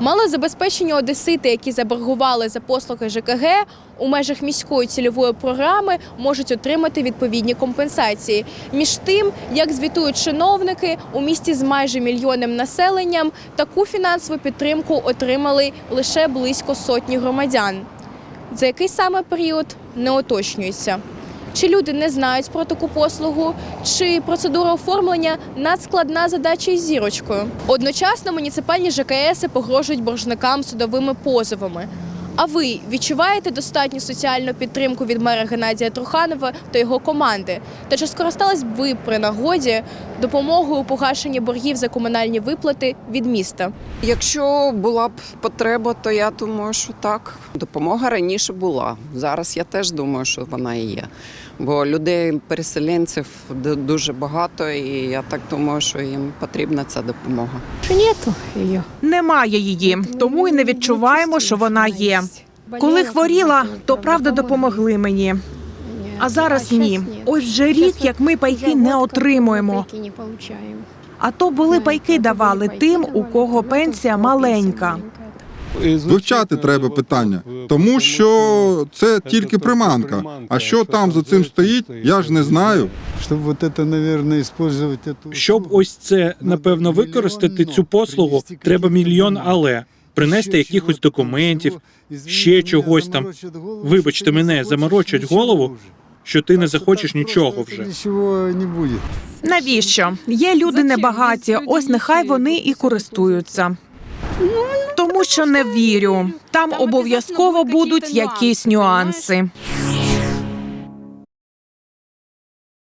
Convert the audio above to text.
Малозабезпечені одесити, які заборгували за послуги ЖКГ у межах міської цільової програми, можуть отримати відповідні компенсації. Між тим, як звітують чиновники, у місті з майже мільйонним населенням таку фінансову підтримку отримали лише близько сотні громадян. За який саме період не уточнюється. Чи люди не знають про таку послугу, чи процедура оформлення надскладна задача із зірочкою. Одночасно муніципальні ЖКС погрожують боржникам судовими позовами. А ви відчуваєте достатню соціальну підтримку від мера Геннадія Труханова та його команди? Та чи скористались б ви при нагоді допомогою у погашенні боргів за комунальні виплати від міста? Якщо була б потреба, то я думаю, що так. Допомога раніше була. Зараз я теж думаю, що вона і є. Бо людей, переселенців дуже багато, і я так думаю, що їм потрібна ця допомога. Нету її. Немає її, тому і не відчуваємо, що вона є. Коли хворіла, то правда допомогли мені. А зараз ні. Ось вже рік, як ми пайки не отримуємо. А то були пайки давали тим, у кого пенсія маленька. Вивчати треба питання, тому що це тільки приманка. А що там за цим стоїть, я ж не знаю. Щоб вот это, наверное, использовать эту Щоб ось це напевно використати цю послугу, треба мільйон але принести якихось документів, ще чогось там. Вибачте мене, заморочать голову, що ти не захочеш нічого вже. Нічого не буде. Навіщо? Є люди небагаті, ось нехай вони і користуються. Тому що не вірю. Там обов'язково будуть якісь нюанси.